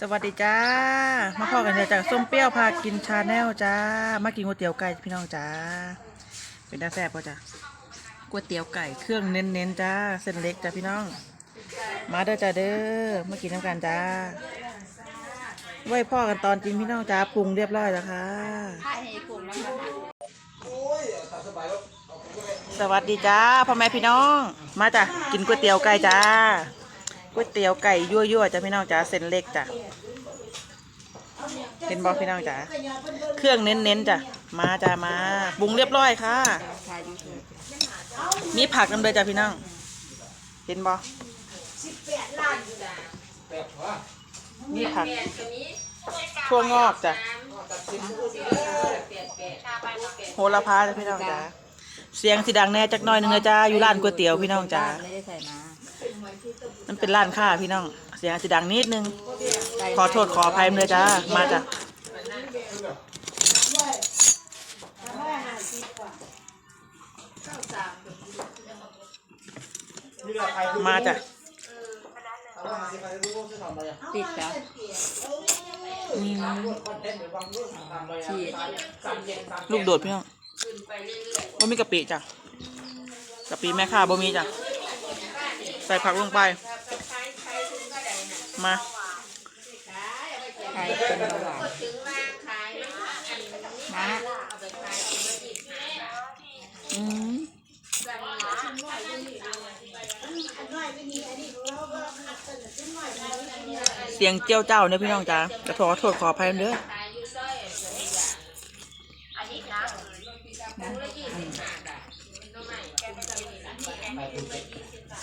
สวัสดีจ้า มาพอกันเดี๋ยจากส้มเปรี้ยวพากินชาแนลจ้า มากินก๋วยเตี๋ยวไก่พี่น้องจ้า เป็นตาแซ่บป่ะจ้าก๋วยเตี๋ยวไก่เครื่องเน้นๆจ้า เส้นเล็กจ้าพี่น้อง มาเด้อจ้าเด้อ มากินน้ำกันจ้า ไว้พ่อกันตอนกินพี่น้องจ้าปรุงเรียบร้อยแล้วค่ะสวัสดีจ้าพ่อแม่พี่น้อง มาจ้ะกินก๋วยเตี๋ยวไก่จ้า ก๋วยเตี๋ยวไก่ยั่วๆจ้ะพี่น้องจ้าเส้นเล็กจ้ะเห็นบอกพี่น้องจ้าเครื่องเน้นๆจ้ะมาจ้ามาปรุงเรียบร้อยค่ะ มีผักกันเลยจ้ะพี่น้องเห็นบอมีผักทั่วงอกจ้ะโหระพาจ้ะพี่น้องจ้าเสียงสีดังแน่จักน่อยนึงนะจ้าอยู่ร้านก๋วยเตี๋ยวพี่น้องจ้าไม่ได้ใส่มา มันเป็นร้านค้าพี่น้อง เสียงสีดังนิดนึง ขอโทษขออภัยเลยจ้า มาจ้ะมาจ้ะติดแล้วอืมฉีดลูกโดดพี่น้องบ่มีกะปิจ้ะกะปิแม่ค้าบ่มีจ้ะ ใส่ผักลงไป มาไข่เป็นเบาหวานนะอืมเสียงเจียวเจ้าเนี่ยพี่น้องจ้าจะขอโทษขออภัยเด้อ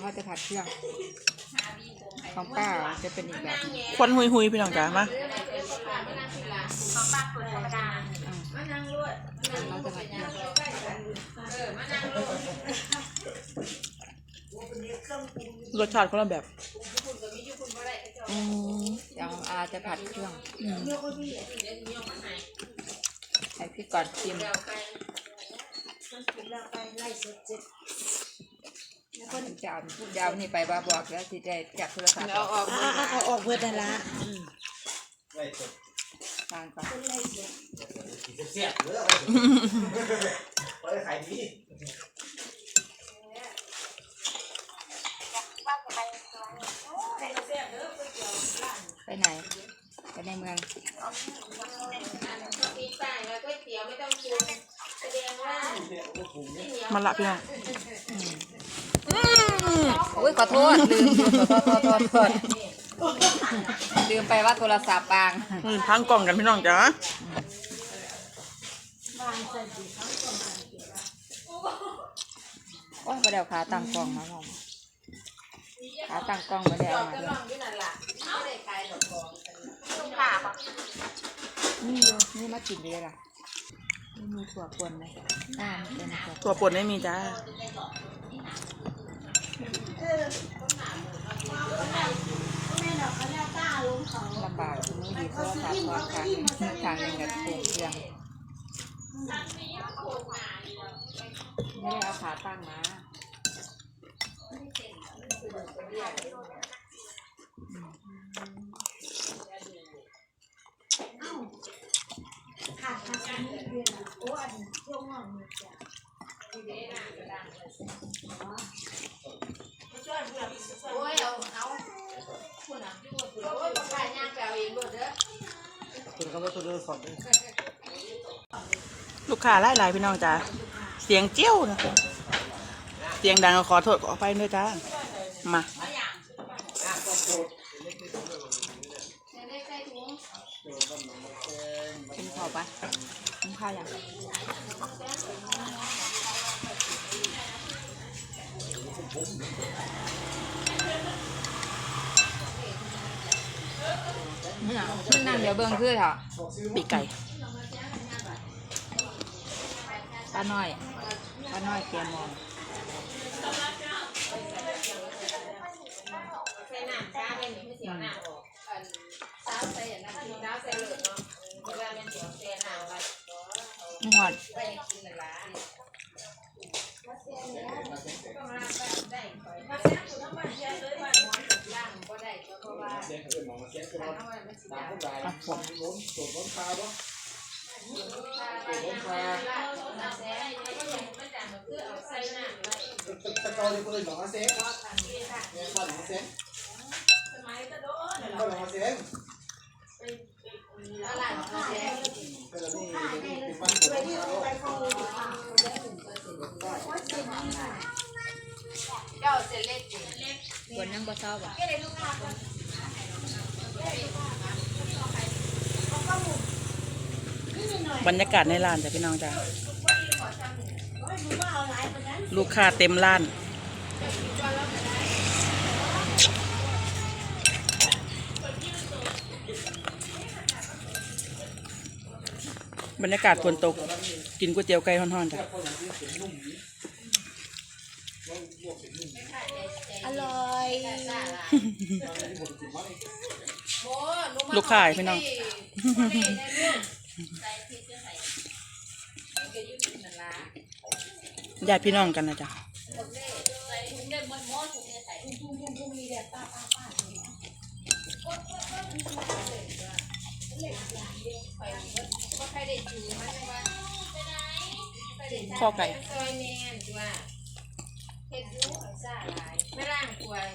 เขาจะผัดเครื่อง ของป้าจะเป็นอีกแบบหนึ่งควันหุยหุยๆพี่น้องจ้ามาเราจะผัดเครื่องรสชาติคนละแบบอืมอย่างอาจะผัดเครื่องใส่พริกก่อนชิม คนจะเอาจะเอานี่ไปบ้าบอกแล้วสิได้จับโทรศัพท์เอาออกเอาออกเพื่อนนั่นละไล่สดทานก่อนเสียบๆเลยไปขายดี ไปไหน ไปในเมือง มาละพี่น้องอุ้ยขอโทษลืมลืมขอโทษขอโทษขอโทษลืมไปว่าโทรศัพท์บางอืมพังกล่องกันพี่น้องจ้าโอ้ยไม่ได้เอาขาตั้งกล้องมาพ่อมขาตั้งกล้องไม่ได้เอามาด้วยนี่อยู่นี่มากินเลยล่ะ นี่มีถั่วปนไหมอ่าเป็นถั่วตัวป่นไม่มีจ้า ลำบากที่นี้ดีโทรศัพท์พอทางทางหนึ่งกับเปลี่ยนเครื่องไม่ได้เอาขาตั้งมาขา ลูกค้าไล่ไล่พี่น้องจ้าเสียงเจี้ยวนะเสียงดังขอโทษขอไปด้วยจ้ามา กินข้าวปะกินข้าวยังนี่นะมันนั่งเดี๋ยวเบิ่งคือเถอะปีกไก่ป้าน้อยป้าน้อยแกมองหอดครับผมล้นส่วนล้นคา บ่ล้นคาตะกอนที่เปิดหนองอาเซฟเนี่ยบ้านหนองอาเซฟบ้านหนองอาเซฟก็จะนี่เป็นบ้านของเขาควรนั่งบ่เศร้าบ่บรรยากาศในร้านจ้ะพี่น้องจ้ะลูกค้าเต็มร้าน บรรยากาศฝนตก กินก๋วยเตี๋ยวไก่ฮ้อนๆจ้ะอร่อยลูกค้าพี่น้องญาติพี่น้องกันนะจ๊ะ ข้อไก่ซอยแมนว่าเฮ็ดรู้ของซาหลายไม่ล้างถ้วย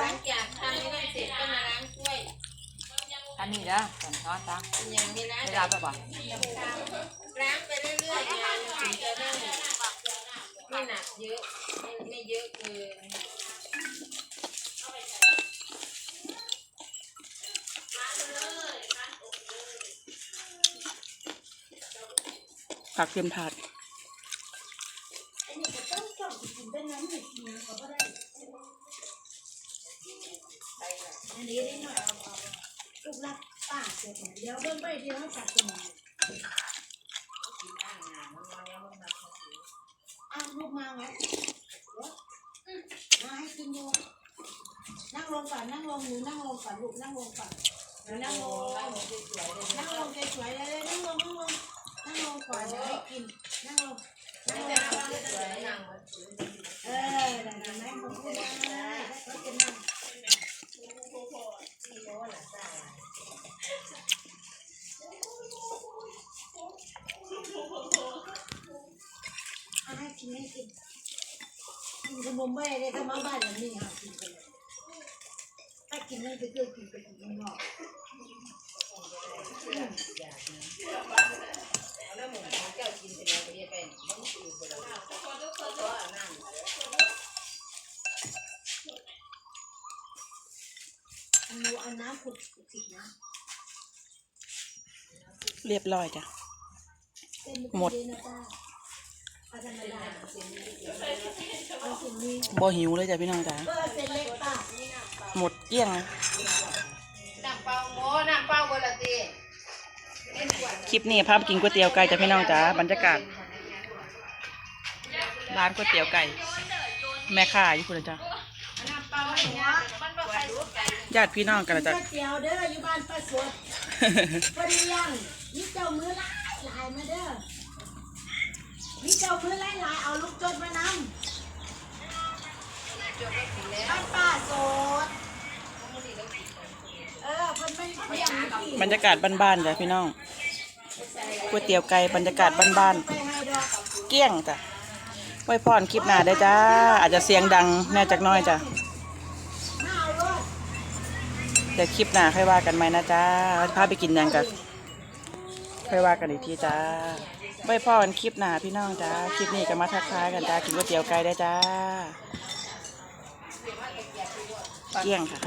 หลังจากทำนี่เสร็จก็มาล้างถ้วยอันนี้นะก่อนช้อนจ้ะอย่างนี้นะเวลาไปบ่ล้างไปเรื่อยๆงานถึงจะได้ไม่หนักเยอะไม่เยอะเกิน ผักเทียมถาดอันนี้ก็ต้องส่งกินเป็นน้ำหนึ่งกินก็บ่ได้อันนี้ได้หน่อยเอาเอาลูกรักป้าเสร็จเดี๋ยวเบิ่งไปเดี๋ยวเขาจัดกันอ้าวลูกมาไงเดี๋ยวอืมมาให้กินดูนั่งลงก่อนนั่งลงหนูนั่งลงก่อนลูกนั่งลงก่อนหนูนั่งลงนั่งลงสวยๆเลยนั่งลงนั่งลง นั่งลงก่อนเดี๋ยวให้กิน นั่งลงนั่งลงเออแต่ทำไมผมพูดได้ก็จะนั่งเอาให้กินให้กินกินขนมไม่ได้ถ้ามาบ้านอย่างนี้หากินกันเลยถ้ากินนั่นก็คือกินไปกินข้างนอก เอาน้ำผุดสินะเรียบร้อยจ้ะ หมด บ่หิวเลยจ้ะพี่น้องจ้ะเออเส้นเล็กป้าหมดเกลี้ยงคลิปนี้พาไปกินก๋วยเตี๋ยวไก่จ้ะพี่น้องจ้ะบรรยากาศ ร้านก๋วยเตี๋ยวไก่ แม่ค้าอยู่คุณจ้ะน้ำเปล่าให้นะมันบ่ใครรู้กันญาติพี่น้องกันนะก๋จ้ะวยเตี๋ยวเด้ออยู่บ้านป้าสวดพอดียังนี่เจ้ามือหลายหลายมาเด้อนี่เจ้ามือหลายหลายเอาลูกจดมานำบ้านป้าสดเออเพิ่นไม่เพิ่นยังไม่กินบรรยากาศบ้านๆจ้ะพี่น้องก๋วยเตี๋ยวไก่บรรยากาศบ้านไปให้ดอก ๆเกลี้ยงจ้ะ ไว้พรคลิปหน้าได้จ้า อาจจะเสียงดังแน่จักน้อยจ้ะมาเดี๋ยวคลิปหน้าค่อยว่ากันไหมนะจ้าพาไปกินยังกันค่อยว่ากันอีกทีจ้าไว้พรคลิปหน้าพี่น้องจ้าคลิปนี้ก็มาทักทายกันจ้ากินก๋วยเตี๋ยวไก่ได้จ้าเกี้ยงค่ะ